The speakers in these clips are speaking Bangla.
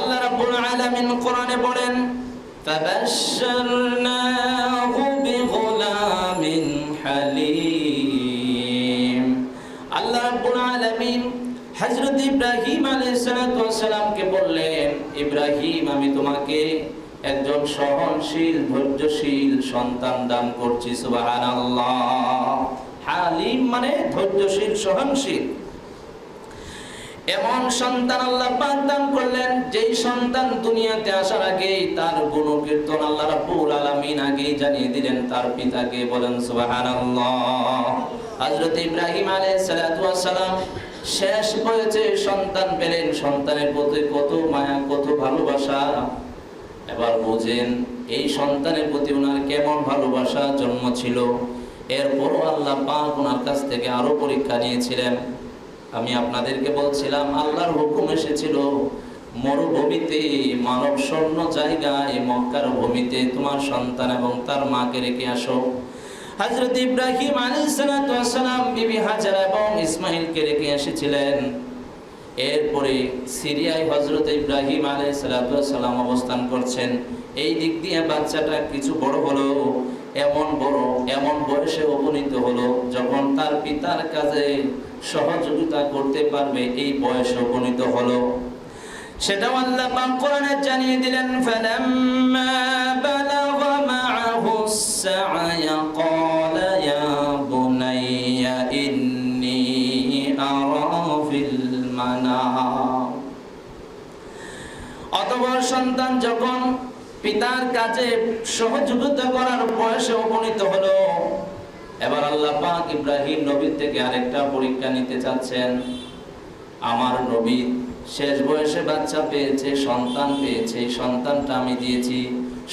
আল্লাহ রাব্বুল আলামিন কোরআনে বলেন فبشرناه بغلام حليم আল্লাহ রাব্বুল আলামিন হযরত ইব্রাহিম আলাইহিস সালামকে বললেন ইব্রাহিম আমি তোমাকে একজন সহনশীল ধৈর্যশীল সন্তান দান করছি সুবহানাল্লাহ হালিম মানে ধৈর্যশীল সহনশীল এমন সন্তান আল্লাহ পাক দান করলেন, যেই সন্তান দুনিয়াতে আসার আগেই তার গুণকীর্তন আল্লাহ রাব্বুল আলামিন আগেই জানিয়ে দিলেন, তার পিতাকে বলেন, সুবহানাল্লাহ। হযরত ইব্রাহিম আলাইহিস সালাতু সালাম শেষ বয়সে সন্তান পেলেন। সন্তানের প্রতি কত মায়া, কত ভালোবাসা। এবার বুঝেন, এই সন্তানের প্রতি ওনার কেমন ভালোবাসা, জন্ম ছিল। এরপরও আল্লাহ পাক ওনার কাছ থেকে আরও পরীক্ষা নিয়েছিলেন। আমি আপনাদেরকে বলছিলাম, আল্লাহর হুকুম এসেছিল, মরুভূমিতে, মানব স্বর্ণ জায়গায়, মক্কার ভূমিতে তোমার সন্তান এবং তার মাকে রেখে আসো। হযরত ইব্রাহিম আলাইহিস সালাম, বিবি হাজার এবং ইসমাইলকে রেখে এসেছিলেন। এরপরে সিরিয়ায় হজরত ইব্রাহিম আলাই সালাম অবস্থান করছেন। এই দিক দিয়ে বাচ্চাটা কিছু বড় হলো। এমন বড়, এমন বয়সে উপনীত হলো যখন তার পিতার কাজে সহযোগিতা করতে পারবে, এই বয়সে উপনীত হলো। সেটাও আল্লাহ পাক কোরআনে জানিয়ে দিলেন, ফালাম্মা বালাগা মাআহু ক্বালা ইয়া বুনাইয়া আরা ফিল মানাম অতঃপর সন্তান যখন পিতার কাছে সহযোগিতা করার বয়সে উপনীত হলো। এবার আল্লাহ পাক ইব্রাহিম নবীর থেকে আরেকটা পরীক্ষা নিতে চাচ্ছেন। আমার নবী শেষ বয়সে বাচ্চা পেয়েছে, সন্তান পেয়েছে সন্তানটা আমি দিয়েছি।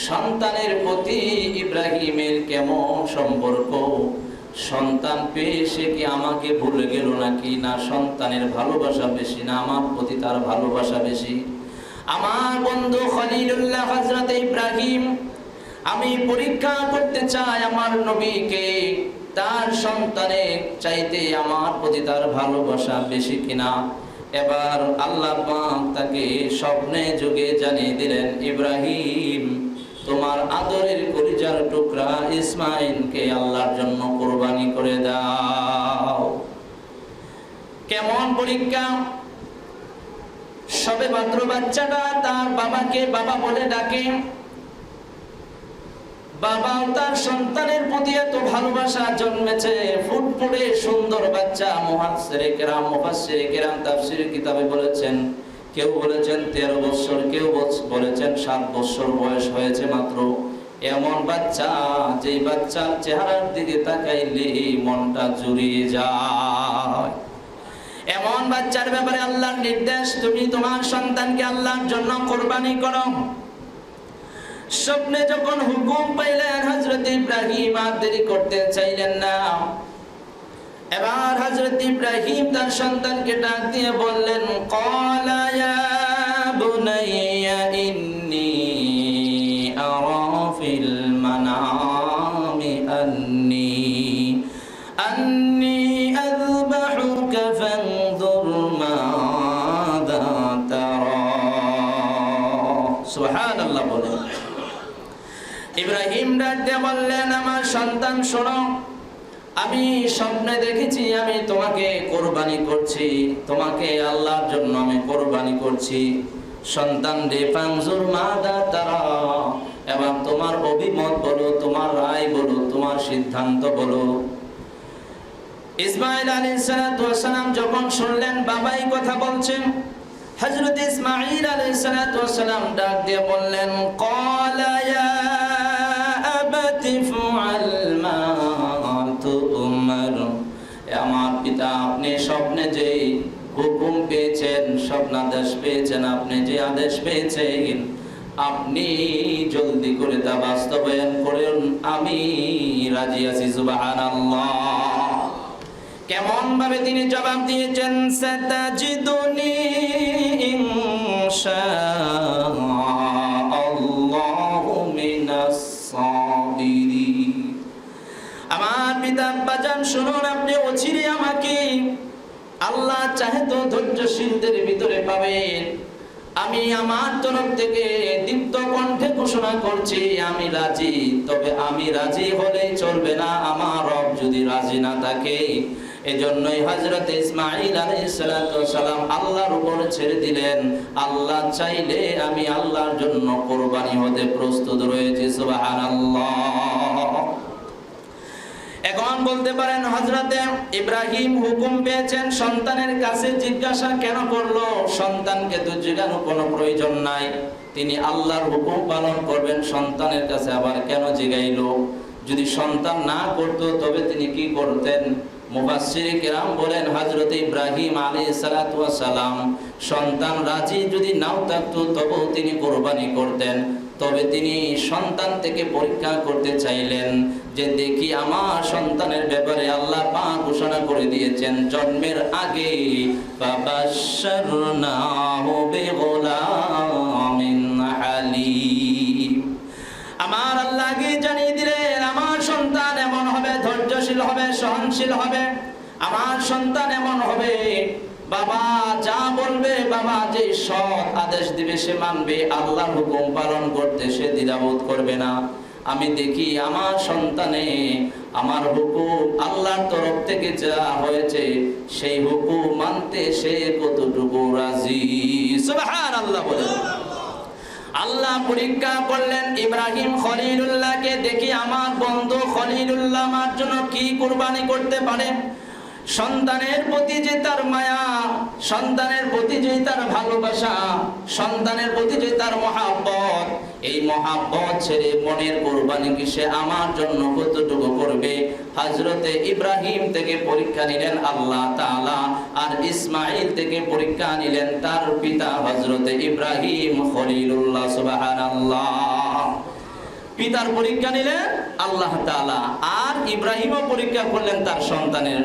সন্তানের প্রতি ইব্রাহিমের কেমন সম্পর্ক? সন্তান পেয়ে সে কি আমাকে ভুলে গেল নাকি? না, সন্তানের ভালোবাসা বেশি, না, আমার প্রতি তার ভালোবাসা বেশি। আমার বন্ধু খলিলুল্লাহ হযরত ইব্রাহিম, আমি পরীক্ষা করতে চাই আমার নবীকে। তার সন্তানের চাইতে আমার প্রতি তার ভালোবাসা বেশি কিনা? এবার আল্লাহ তাকে স্বপ্নে যুগে জানিয়ে দিলেন, ইব্রাহিম, তোমার আদরের কলিজার টুকরা ইসমাইলকে আল্লাহর জন্য কোরবানি করে দাও। কেমন পরীক্ষা? সবে মাত্র বাচ্চাটা তার বাবাকে বাবা বলে ডাকে। বাবা তার সন্তানের প্রতি এত ভালোবাসা জন্মেছে। ফুটফুটে সুন্দর বাচ্চা মুহাসসিরে কেরাম, মুফাসসিরে কেরাম তাফসীর কিতাবে বলেছেন। কেউ বলেছেন তেরো বছর কেউ বলেছেন সাত বছর বয়স হয়েছে মাত্র। এমন বাচ্চা, যেই বাচ্চার চেহারার দিকে তাকাইলে মনটা জুড়িয়ে যায়। এমন বাচ্চার ব্যাপারে আল্লাহর নির্দেশ, তুমি তোমার সন্তানকে আল্লাহর জন্য কোরবানি করো। স্বপ্নে যখন হুকুম পাইলেন হজরত ইব্রাহিম আর দেরি করতে চাইলেন না। এবার হজরত ইব্রাহিম তার সন্তানকে ডাক দিয়ে বললেন বললেন, আমার সন্তান, শোনো, আমি স্বপ্নে দেখেছি, আমি তোমাকে কোরবানি করছি, তোমাকে আল্লাহর জন্য আমি কোরবানি করছি। সন্তান রে পাংজুর মাদা তারা, এবং তোমার অভিমত বলো, তোমার রায় বলো, তোমার সিদ্ধান্ত বলো। ইসমাইল আলী সালাম যখন শুনলেন, বাবাই কথা বলছেন, হযরত ইসমাইল সালাতু ওয়াসালাম ডাক দিয়ে বললেন ক্বালা হুকুম পেয়েছেন স্বপ্নাদেশ পেয়েছেন, আপনি যে আদেশ পেয়েছেন, আপনি জলদি করে তা বাস্তবায়ন করুন। আমি রাজি আছি, সুবহানাল্লাহ। কেমন ভাবে তিনি জবাব দিয়েছেন আমার পিতা বাজান শুনুন আপনি অচিরে আমাকে আল্লাহ চাহে তো ধৈর্যশীলদের ভিতরে পাবেন। আমি আমার তরফ থেকে দীপ্ত কণ্ঠে ঘোষণা করছি, আমি রাজি। তবে আমি রাজি হলেই চলবে না, আমার রব যদি রাজি না থাকে। এজন্যই হযরত ইসমাঈল আলাইহিস সালাম আল্লাহর উপরে ছেড়ে দিলেন। আল্লাহ চাইলে আমি আল্লাহর জন্য কোরবানি হতে প্রস্তুত রয়েছি, সুবহানাল্লাহ। এখন বলতে পারেন হজরতে ইব্রাহিম হুকুম পেয়েছেন, সন্তানের কাছে জিজ্ঞাসা কেন করল? সন্তানকে তো জিজ্ঞানো কোনো প্রয়োজন নাই। তিনি আল্লাহর হুকুম পালন করবেন, সন্তানের কাছে আবার কেন জিগাইলো? যদি সন্তান না করত, তবে তিনি কি করতেন? মুফাসসির কেরাম বলেন, হযরত ইব্রাহিম ওয়াস সালাম, সন্তান রাজি যদি নাও থাকতো, তবেও তিনি কোরবানি করতেন। তবে তিনি সন্তান থেকে পরীক্ষা করতে চাইলেন যে দেখি আমার সন্তানের ব্যাপারে আল্লাহ পাক ঘোষণা করে দিয়েছেন, জন্মের আগে। হালিম। আমার আল্লাহ আগে জানিয়ে দিলেন, আমার সন্তান এমন হবে, ধৈর্যশীল হবে, সহনশীল হবে। আমার সন্তান এমন হবে বাবা, যা বলবে, বাবা যে সৎ আদেশ দিবে, সে মানবে। আল্লাহ হুকুম পালন করতে সে দ্বিধাবোধ করবে না। আমি দেখি আমার সন্তানে আমার হুকুম আল্লাহর তরফ থেকে যা হয়েছে, সেই হুকুম মানতে সে কতটুকু রাজি? সুবহানাল্লাহ বলে আল্লাহ পরীক্ষা করলেন ইব্রাহিম খলিলুল্লাহকে। দেখি আমার বন্ধু খলিলুল্লাহ আমার জন্য কি কুরবানি করতে পারে সন্তানের প্রতি যে তার মায়া, সন্তানের প্রতি যে তার ভালোবাসা, সন্তানের প্রতি যে তার মহাব্বত, এই মহাব্বত ছেড়ে মনের কোরবানি কি সে আমার জন্য কতটুকু করবে? হজরতে ইব্রাহিম থেকে পরীক্ষা নিলেন আল্লাহ তালা আর ইসমাইল থেকে পরীক্ষা নিলেন তার পিতা হজরতে ইব্রাহিম খলিলুল্লাহ, সুবহানাল্লাহ। পিতার পরীক্ষা নিলেন আল্লাহ তাআলা আর ইব্রাহিমও পরীক্ষা করলেন তার সন্তানের।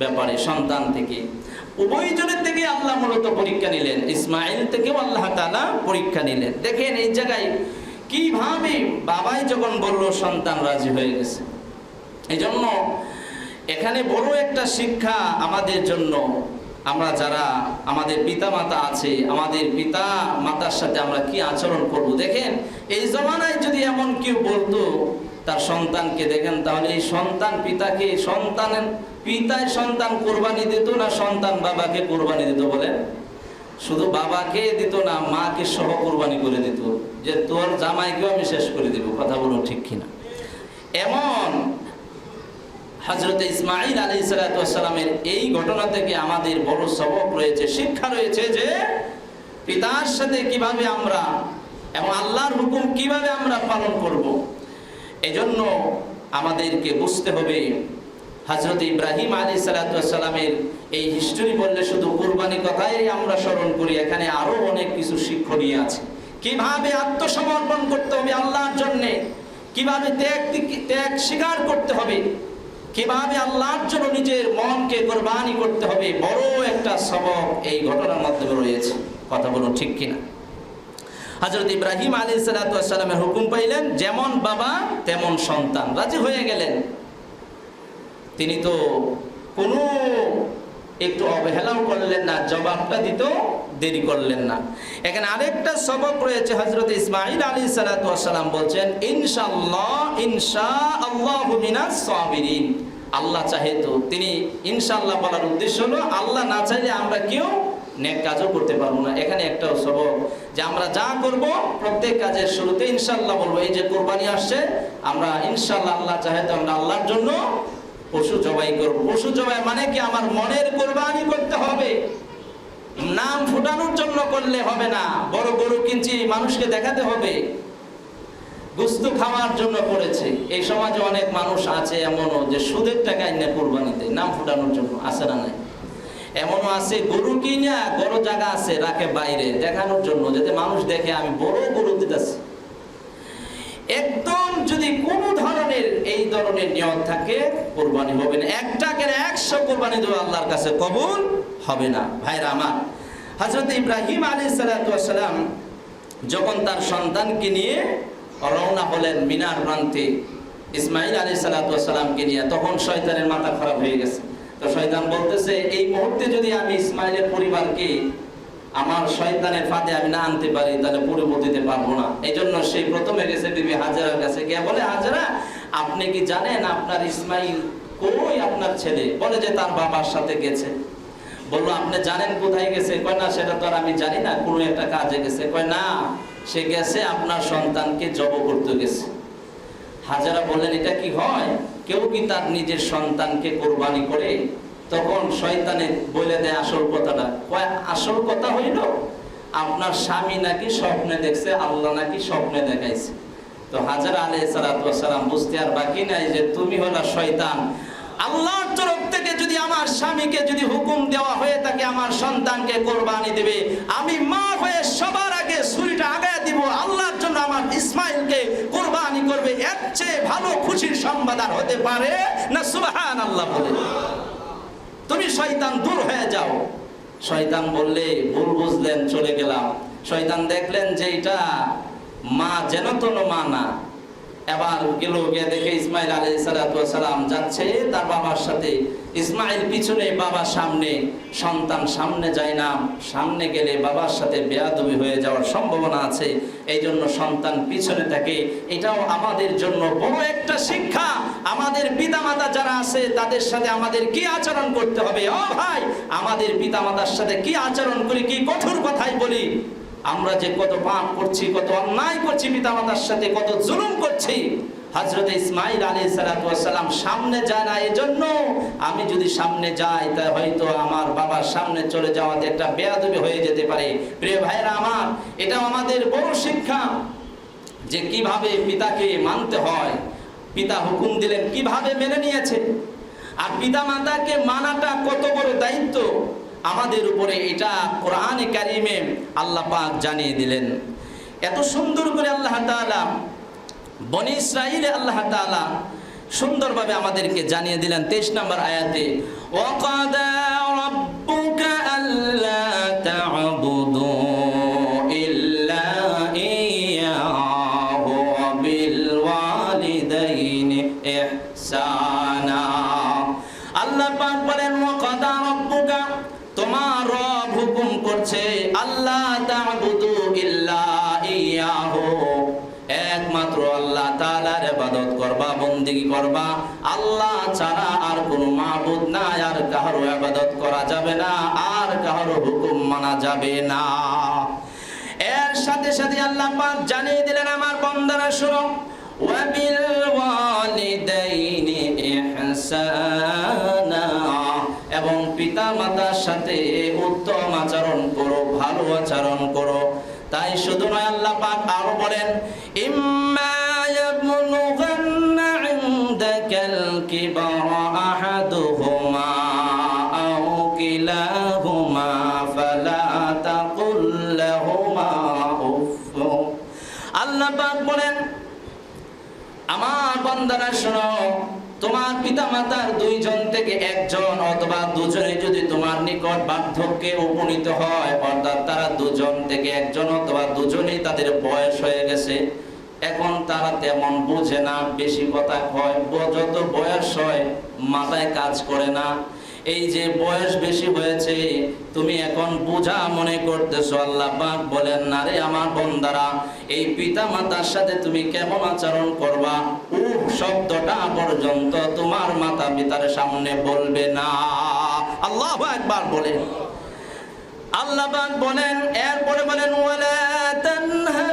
ব্যাপারে সন্তান থেকে। উভয়জনের থেকে আল্লাহ মূলত পরীক্ষা নিলেন। ইসমাইল থেকেও আল্লাহ তালা পরীক্ষা নিলেন। দেখেন এই জায়গায় কীভাবে বাবাই যখন বলল সন্তান রাজি হয়ে গেছে। এই জন্য এখানে বড় একটা শিক্ষা আমাদের জন্য। আমরা যারা আমাদের পিতা মাতা আছে, আমাদের পিতা মাতার সাথে আমরা কি আচরণ করব? দেখেন, এই জমানায় যদি এমন কেউ বলতো তার সন্তানকে দেখেন, তাহলে এই সন্তান পিতাকে, সন্তানের পিতায় সন্তান কোরবানি দিত না, সন্তান বাবাকে কোরবানি দিত বলেন? শুধু বাবাকে দিত না, মাকে সহ কোরবানি করে দিত। যে তোর জামাইকেও আমি শেষ করে দিব, কথা বলুন ঠিক কিনা? এমন হজরত ইসমাইল আলী সালাতামের এই ঘটনা থেকে আমাদের বড় সবক রয়েছে, শিক্ষা রয়েছে যে পিতার সাথে কীভাবে আমরা এবং আল্লাহর হুকুম কীভাবে আমরা পালন করব। এজন্য আমাদেরকে বুঝতে হবে হজরত ইব্রাহিম আলী সালাতামের এই হিস্টোরি বললে শুধু কোরবানি কথাই আমরা স্মরণ করি, এখানে আরও অনেক কিছু শিক্ষণীয় আছে। কীভাবে আত্মসমর্পণ করতে হবে আল্লাহর জন্যে? কীভাবে ত্যাগ ত্যাগ স্বীকার করতে হবে? কীভাবে আল্লাহর জন্য নিজের মনকে কোরবানি করতে হবে? বড় একটা সবক এই ঘটনার মাধ্যমে রয়েছে। কথা বলুন ঠিক কিনা? হজরত ইব্রাহিম আলী সালাতামের হুকুম পাইলেন, যেমন বাবা, তেমন সন্তান। রাজি হয়ে গেলেন। তিনি তো কোনো একটু অবহেলাও করলেন না, জবাবটা দিত দেরি করলেন না। এখানে আরেকটা সবক রয়েছে হজরত ইসমাইল আলী সালাতাম বলছেন ইনশাল্লাহ ইনশা আল্লাহ আল্লাহ চাহে তো, তিনি ইনশাল্লাহ বলার উদ্দেশ্য হলো, আল্লাহ না চাইলে আমরা কেউ নেক কাজও করতে পারব না। এখানে একটা সবক যে আমরা যা করব প্রত্যেক কাজের শুরুতে ইনশাল্লাহ বলব, এই যে কোরবানি আসছে, আমরা ইনশাল্লাহ আল্লাহ চাহে তো আমরা আল্লাহর জন্য পশু জবাই করব। পশু জবাই মানে কি? আমার মনের কোরবানি করতে হবে। নাম ফুটানোর জন্য করলে হবে না। বড় গরু কিনছি, মানুষকে দেখাতে হবে। গুস্তু খাওয়ার জন্য করেছে। এই সমাজে অনেক মানুষ আছে এমনও যে সুদের টাকায় না কোরবানিতে, নাম ফুটানোর জন্য, আছে না নাই? এমনও আছে, গরু কিনা বড় জায়গা আছে, রাখে বাইরে, দেখানোর জন্য, যাতে মানুষ দেখে আমি বড় গরু দিতেছি। একদম যদি কোন ধরনের এই ধরনের নিয়ম থাকে, কোরবানি হবে না। একটাকে একশো কোরবানি দেওয়া আল্লাহর কাছে কবুল হবে না। ভাইরা আমার হজরত ইব্রাহিম আলী সালাম যখন তার সন্তানকে নিয়ে রওনা হলেন মিনার প্রান্তে ইসমাইল আলী সালাতামকে নিয়ে, তখন শয়তানের মাথা খারাপ হয়ে গেছে। তো শয়তান বলতেছে, এই মুহূর্তে যদি আমি ইসমাইলের পরিবারকে আমার শয়তানের ফাঁদে আমি না আনতে পারি, তাহলে পূর্ব দিতে পারব না। এই জন্য সেই প্রথমে গেছে বিবি হাজারার কাছে গিয়ে বলে, হাজারা, আপনি কি জানেন আপনার ইসমাইল কই আপনার ছেলে? বলে যে, তার বাবার সাথে গেছে। বলল, আপনি জানেন কোথায় গেছে? কয়, না, সেটা তো আর আমি জানি না, কোনো একটা কাজে গেছে। কয়, না, সে গেছে, আপনার সন্তানকে জব করতে গেছে। হাজারা বললেন, এটা কি হয়? কেউ কি তার নিজের সন্তানকে কোরবানি করে, তখন শয়তানে বলে দেয় আসল কথাটা। কয়, আসল কথা হইল, আপনার স্বামী নাকি স্বপ্নে দেখছে, আল্লাহ নাকি স্বপ্নে দেখাইছে। তো হাজার আলাই সালাম বুঝতে আর বাকি নাই যে তুমি হলো শয়তান। আল্লাহর তরফ থেকে যদি আমার স্বামীকে যদি হুকুম দেওয়া হয়ে থাকে, আমার সন্তানকে কোরবানি দেবে। আমি মা হয়ে সবার আগে ছুরিটা আগায় দিব, আল্লাহর জন্য আমার ইসমাইলকে কোরবানি করবে, এর চেয়ে ভালো খুশির সংবাদ আর হতে পারে না? সুবাহান আল্লাহ বলে। তুমি শয়তান দূর হয়ে যাও। শয়তান বললে, ভুল বুঝলেন, চলে গেলাম। শয়তান দেখলেন যে এটা মা যেন তো মা না। এবার গেল গিয়ে দেখে ইসমাইল আলী সালাম যাচ্ছে, তার বাবার সাথে। ইসমাইল পিছনে বাবার সামনে, সন্তান সামনে যায় না। সামনে গেলে বাবার সাথে বেয়াদবি হয়ে যাওয়ার সম্ভাবনা আছে। এই জন্য সন্তান পিছনে থাকে। এটাও আমাদের জন্য বড় একটা শিক্ষা। আমাদের পিতামাতা যারা আছে, তাদের সাথে আমাদের কি আচরণ করতে হবে? ও ভাই, আমাদের পিতামাতার সাথে কি আচরণ করি, কি কঠোর কথাই বলি। আমরা যে কত পাপ করছি, কত অন্যায় করছি, পিতামাতার সাথে কত জুলুম করছি হজরত ইসমাইল আলী সালাম সামনে যায় না এজন্য। আমি যদি সামনে যাই, তা হয়তো আমার বাবার সামনে চলে যাওয়াতে একটা বেয়াদবি হয়ে যেতে পারে। প্রিয় ভাইরা আমার, এটাও আমাদের বড় শিক্ষা যে কীভাবে পিতাকে মানতে হয়। পিতা হুকুম দিলেন, কীভাবে মেনে নিয়েছে। আর পিতা মাতাকে মানাটা কত বড় দায়িত্ব। আমাদের উপরে এটা কোরআনে কারিমে আল্লাহ পাক জানিয়ে দিলেন। এত সুন্দর করে আল্লাহ তালা বনি ইসরাহলে আল্লাহ তালা সুন্দরভাবে আমাদেরকে জানিয়ে দিলেন তেইশ নম্বর আয়াতে ওকাদা একমাত্র আল্লাহ তাআলার ইবাদত করবা, বন্দেগী করবা। আল্লাহ ছাড়া আর কোনো মাবুদ নাই, আর কারও ইবাদত করা যাবে না, আর কারও হুকুম মানা যাবে না। এর সাথে সাথে আল্লাহ পাক জানিয়ে দিলেন আমার বান্দারা, শুনো। ওয়াবিল ওয়ালিদাইনি ইহসানা। এবং পিতা মাতার সাথে উত্তম আচরণ করো, ভালো আচরণ করো। তাই শুধু নয়, আল্লাহ পাক আরও বলেন ফালা আল্লাহ পাক বলেন, আমার বান্দারা শোনো তোমার পিতা মাতার দুইজন থেকে একজন অথবা দুজনে যদি তোমার নিকট বার্ধক্যে উপনীত হয়, অর্থাৎ তারা দুজন থেকে একজন অথবা দুজনেই তাদের বয়স হয়ে গেছে, এখন তারা তেমন বোঝে না, বেশি কথা হয় যত বয়স হয়, মাথায় কাজ করে না। এই যে বয়স বেশি হয়েছে, তুমি এখন বোঝা মনে করতেছো, আল্লাহ পাক বলেন, না রে আমার বন্দারা, এই পিতা মাতার সাথে তুমি কেমন আচরণ করবা? উহ শব্দটা পর্যন্ত তোমার মাতা পিতার সামনে বলবে না। আল্লাহ একবার বলেন। আল্লাহ পাক বলেন, এরপরে বলেন, ওয়ালা তানহারহুমা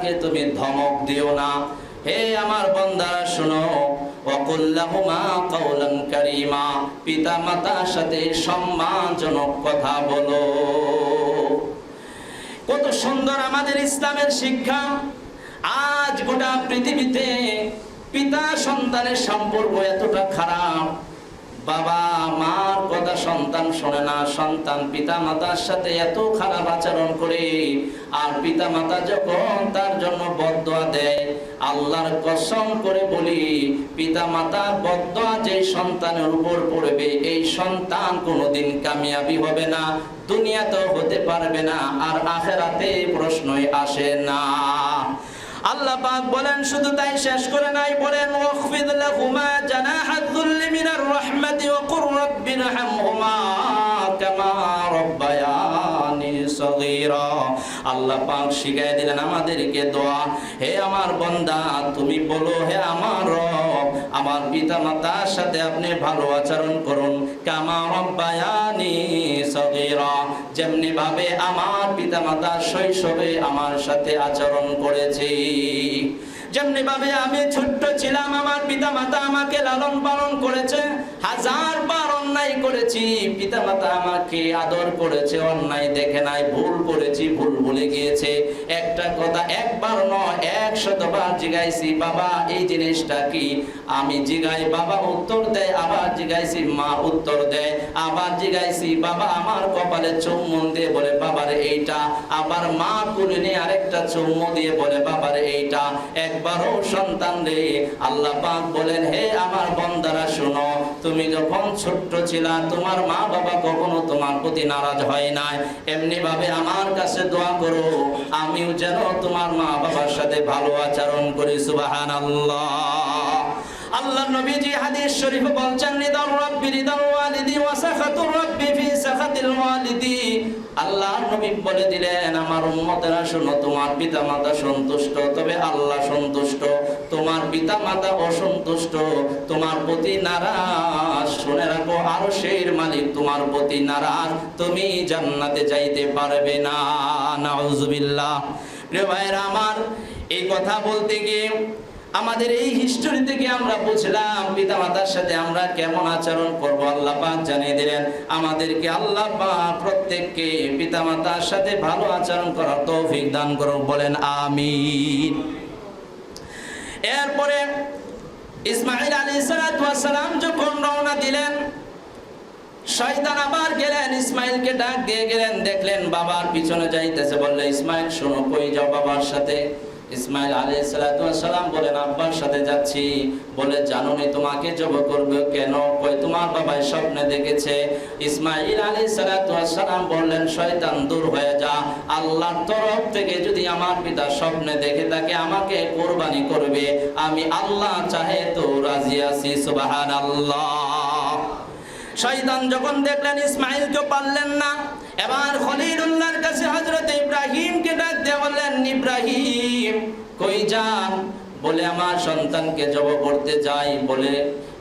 মাতাকে তুমি ধমক দিও না। হে আমার বান্দারা শোনো। কথা বলো। কত সুন্দর আমাদের ইসলামের শিক্ষা। আজ গোটা পৃথিবীতে পিতা সন্তানের সম্পর্ক এতটা খারাপ। বাবা মার কথা সন্তান শোনে না, সন্তান পিতা মাতার সাথে এত খারাপ আচরণ করে। আর পিতা মাতা যখন তার জন্য বদয়া দেয়, আল্লাহর কসম করে বলি পিতা মাতার বদয়া যে সন্তানের উপর পড়বে, এই সন্তান কোনোদিন কামিয়াবি হবে না, দুনিয়াতেও হতে পারবে না, আর আখেরাতে প্রশ্নই আসে না। আল্লাহ পাক বলেন, শুধু তাই শেষ করে নাই। বলেন, ওয়াখফিদ লাহুমা জানাহাদ যুল্লি মিনার রাহমাতি ওয়া কুর রাব্বিরহামহুমা কামা রাব্বায়ানি সগীরা। আল্লাহ পাক শিখাই দিলেন, আমাদেরকে দোয়া, হে আমার বান্দা, তুমি বলো, হে আমার রব আমার পিতা মাতার সাথে আপনি ভালো আচরণ করুন। কামা সগীরা। যেমনি ভাবে আমার পিতা মাতা শৈশবে আমার সাথে আচরণ করেছে। যেমনি ভাবে আমি ছোট্ট ছিলাম, আমার পিতা মাতা আমাকে লালন পালন করেছে, হাজার বার অন্যায় করেছি পিতা মাতা আমাকে আদর করেছে, অন্যায় দেখে নাই, ভুল করেছি, ভুল ভুলে গিয়েছে। একটা কথা একবার নয় একশতবার জিগাইছি, বাবা, এই জিনিসটা কি? আমি জিগাই, বাবা উত্তর দেয়, আবার জিগাইছি, মা উত্তর দেয়, আবার জিগাইছি, বাবা আমার কপালে চুম্বন দিয়ে বলে, বাবার এইটা। আবার মা কুলে নিয়ে আরেকটা চুম্মু দিয়ে বলে, বাবার এইটা। একবারও সন্তান রে। আল্লাহ পাক বলেন, হে আমার বন্দারা, শোনো, তুমি যখন ছোট্ট ছিলা, তোমার মা বাবা কখনো তোমার প্রতি নারাজ হয় নাই। এমনি ভাবে আমার কাছে দোয়া করো, আমিও যেন তোমার মা বাবার সাথে ভালো আচরণ করি, সুবহানাল্লাহ। আল্লাহ নবীজি হাদিস শরীফ বলছেন রিদার রাব্বি রিদার ওয়ালিদি, ওয়া সাখাতুর রাব্বি ফি সাখাতিল ওয়ালিদি আল্লাহ নবী বলে দিলেন, আমার উম্মতেরা শোনো, তোমার পিতামাতা সন্তুষ্ট, তবে আল্লাহ সন্তুষ্ট। তোমার পিতামাতা অসন্তুষ্ট, তোমার প্রতি নারাজ। শুনে রাখো আরও সেই মালিক তোমার প্রতি নারাজ। তুমি জান্নাতে যাইতে পারবে না। নাউজুবিল্লাহ। প্রিয় ভাইরা আমার এই কথা বলতে গিয়ে আমাদের এই হিস্টোরি থেকে আমরা বুঝলাম পিতা মাতার সাথে আমরা কেমন আচরণ করব? আল্লাহ পাক জানিয়ে দিলেন, আমাদেরকে আল্লাহ পাক প্রত্যেককে পিতা মাতার সাথে ভালো আচরণ করার তৌফিক দান করো বলেন আমিন। এরপরে ইসমাইল আলী সালাম যখন রওনা দিলেন, শয়তান আবার গেলেন ইসমাইলকে ডাক দিয়ে গেলেন, দেখলেন বাবার পিছনে যাইতেছে, বললে ইসমাইল শোনো, কই যাও বাবার সাথে? ইসমাইল আলী সালাম বলেন, আব্বার সাথে যাচ্ছি। বলে, জানো নি তোমাকে জব করবে কেন? কই, তোমার বাবাই স্বপ্নে দেখেছে। ইসমাইল আলী সালাম বললেন, শয়তান দূর হয়ে যা। আল্লাহর তরফ থেকে যদি আমার পিতা স্বপ্নে দেখে তাকে আমাকে কোরবানি করবে, আমি আল্লাহ চাহে তো রাজি আছি সুবাহান আল্লাহ শয়তান যখন দেখলেন ইসমাইল ইসমাইলকে পারলেন না এবার খলিলুল্লাহর কাছে হযরত ইব্রাহিমকে ডাক দেয়া বললেন ইব্রাহিম কই যান? বলে আমার সন্তানকে জব করতে যাই বলে,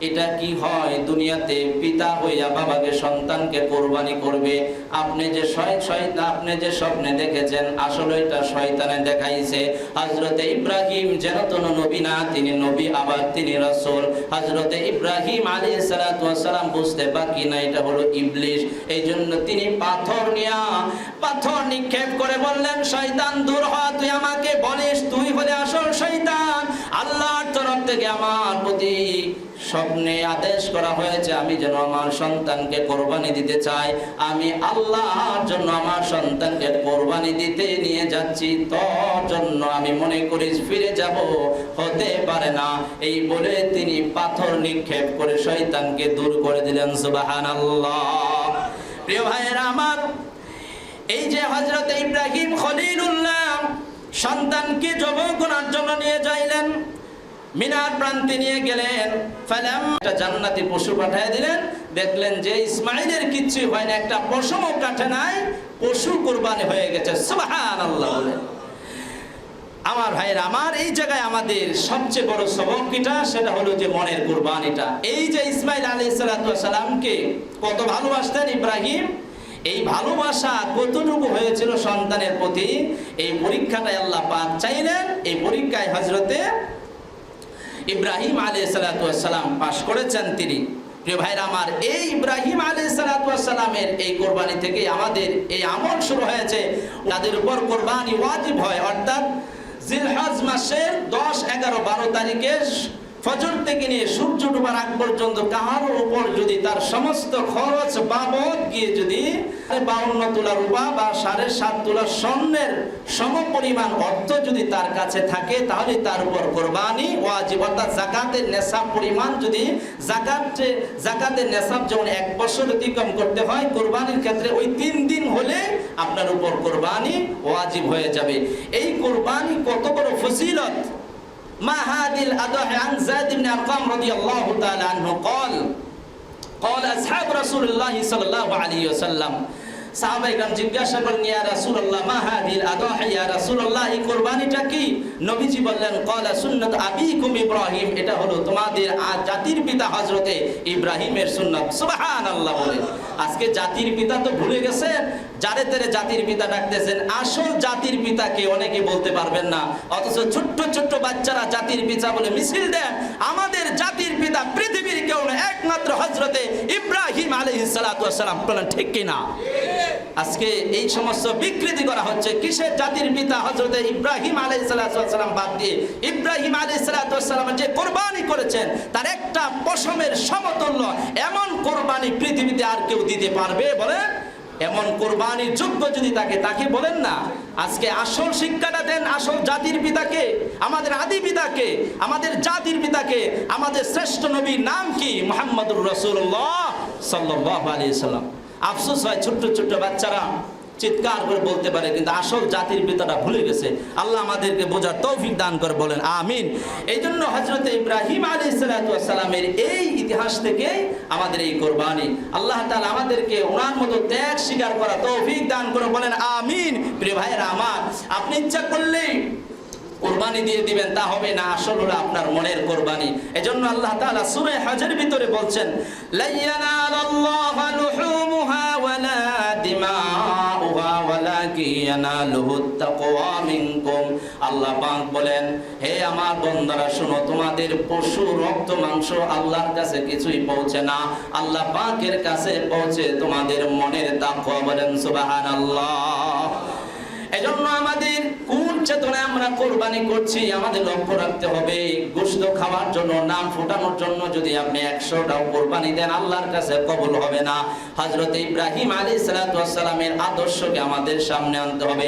এটা কি হয় দুনিয়াতে? পিতা হইয়া বাবাকে সন্তানকে কোরবানি করবে। আপনি যে আপনি যে স্বপ্নে দেখেছেন, আসলে এটা শয়তানে দেখাইছে। হযরতে ইব্রাহিম যেন কোন নবী না, তিনি নবী, আবার তিনি রাসূল। হযরতে ইব্রাহিম আলাইহিস সালাতু সালাম বুঝতে বাকি না, এটা হলো ইবলিশ। এই জন্য তিনি পাথর নিয়া, পাথর নিক্ষেপ করে বললেন, শয়তান, দূর হ, তুই আমাকে বলিস, তুই হলে আসল শয়তান। আল্লাহর তরফ থেকে আমার প্রতি স্বপ্নে আদেশ করা হয়েছে, আমি যেন আমার সন্তানকে কোরবানি দিতে চাই। আমি আল্লাহর জন্য আমার সন্তানকে কোরবানি দিতে নিয়ে যাচ্ছি, তোর জন্য আমি মনে করি ফিরে যাব, হতে পারে না। এই বলে তিনি পাথর নিক্ষেপ করে শয়তানকে দূর করে দিলেন, সুবহানাল্লাহ। প্রিয় ভাইয়েরা আমার, এই যে হজরত ইব্রাহিম খলিলুল্লাহ সন্তানকে জবাই করার জন্য নিয়ে যাইলেন মিনার প্রান্তে নিয়ে গেলেন। একটা জান্নাতি পশু পাঠিয়ে দিলেন। দেখলেন যে ইসমাইলের কিচ্ছুই হয় না, একটা পশমও কাটে নাই, পশু কোরবানি হয়ে গেছে। সুবহানাল্লাহ বলে। আমার ভাইয়ের, আমার এই জায়গায় আমাদের সবচেয়ে বড় সবক কিটা? সেটা হলো যে মনের কুরবানিটা। এই যে ইসমাইল আলাইহিস সালামকে কত ভালোবাসতেন ইব্রাহিম, এই ভালোবাসা কতটুকু হয়েছিল সন্তানের প্রতি? এই পরীক্ষাটাই আল্লাহ পাক চাইলেন। এই পরীক্ষায় হজরতে ইব্রাহিম আলী সালাতাম পাশ করেছেন তিনি। প্রিয় ভাইরা আমার, এই ইব্রাহিম আলী সালাতামের এই কোরবানি থেকে আমাদের এই আমল শুরু হয়েছে। তাদের উপর কোরবানি ওয়াজিব হয়, অর্থাৎ জিলহাজ মাসের দশ এগারো বারো তারিখে ফজর থেকে নিয়ে সূর্য ডুবার আগ পর্যন্ত কাহার উপর যদি তার সমস্ত খরচ বাবদ গিয়ে যদি বাউন্ন তোলা রূপা বা সাড়ে সাত তোলা স্বর্ণের সম পরিমাণ অর্থ যদি তার কাছে থাকে, তাহলে তার উপর কোরবানি ওয়াজিব অর্থাৎ জাকাতের নেশাব পরিমাণ যদি জাকাত, জাকাতের নেশাব যেমন এক বছর অতিক্রম করতে হয়, কোরবানির ক্ষেত্রে ওই তিন দিন হলে আপনার উপর কোরবানি ওয়াজিব হয়ে যাবে। এই কোরবানি কত বড় ফজিলত? ما هذه الأضاحي عن زاد بن أرقام رضي الله تعالى عنه قال قال أصحاب رسول الله صلى الله عليه وسلم সাহাবাই গ্রাম জিজ্ঞাসা করলেন ইয়া রাসূলুল্লাহ মা হাদিল আদাহি ইয়া রাসূলুল্লাহ এই কুরবানিটা কি নবীজি বললেন ক্বালা সুন্নাত আবিকুম ইব্রাহিম এটা হলো তোমাদের আ- জাতির পিতা হযরতে ইব্রাহিমের সুন্নাত সুবহানাল্লাহ বলে আজকে জাতির পিতা তো ভুলে গেছেন যারে তেরে জাতির পিতা ডাকতেছেন, আসল জাতির পিতাকে অনেকে বলতে পারবেন না। অথচ ছোট্ট ছোট্ট বাচ্চারা জাতির পিতা বলে মিছিল দেন, আমাদের জাতির পিতা পৃথিবীর কেউ না, একমাত্র হজরতে ইব্রাহিম সালাতু সালাম বলেন, ঠিক কিনা আজকে এই সমস্ত বিকৃতি করা হচ্ছে, কিসের জাতির পিতা হজরতে ইব্রাহিম আলাই সালাম বাদ দিয়ে? ইব্রাহিম আলাই সালাম যে কোরবানি করেছেন, তার একটা পশমের সমতুল্য এমন কোরবানি পৃথিবীতে আর কেউ দিতে পারবে? বলে এমন কোরবানির যোগ্য যদি তাকে তাকে বলেন না, আজকে আসল শিক্ষাটা দেন, আসল জাতির পিতাকে, আমাদের আদি পিতাকে, আমাদের জাতির পিতাকে, আমাদের শ্রেষ্ঠ নবীর নাম কি? মোহাম্মদুর রসুল্লাহ সাল্লাহ আলিয়া আফসোস হয় ছোট্ট ছোট্ট বাচ্চারা। চিৎকার করে বলতে পারে, কিন্তু আসল জাতির পিতাটা ভুলে গেছে। আল্লাহ আমাদেরকে বোঝার তৌফিক দান করে, বলেন, আমিন। এই জন্য হজরত ইব্রাহিম আলী সালামের এই ইতিহাস থেকে আমাদের এই কোরবানি। আল্লাহ তাআলা আমাদেরকে ওনার মতো ত্যাগ স্বীকার করা তৌফিক দান করে, বলেন, আমিন। প্রিয় ভাইয়েরা আমার, আপনি ইচ্ছা করলেই কোরবানি দিয়ে দিবেন, তা হবে না, আসল হলো আপনার মনের কোরবানি। এজন্য আল্লাহ তাআলা সূরা হজের ভিতরে বলছেন, লাইয়ানালাল্লাহু লুহুমুহা ওয়ালা দিমাউহা আল্লাহ পাক বলেন, হে আমার বন্ধারা শোনো, তোমাদের পশু, রক্ত, মাংস আল্লাহর কাছে কিছুই পৌঁছে না। আল্লাহ পাকের কাছে পৌঁছে তোমাদের মনের তাকওয়া বলেন, সুবহানাল্লাহ। এজন্য আমাদের কোন চেতনায় আমরা কোরবানি করছি, আমাদের লক্ষ্য রাখতে হবে। গোস্ত খাওয়ার জন্য, নাম ফোটানোর জন্য যদি আপনি একশোটাও কোরবানি দেন, আল্লাহর কাছে কবল হবে না। হজরত ইব্রাহিম আলী সালাতামের আদর্শকে আমাদের সামনে আনতে হবে।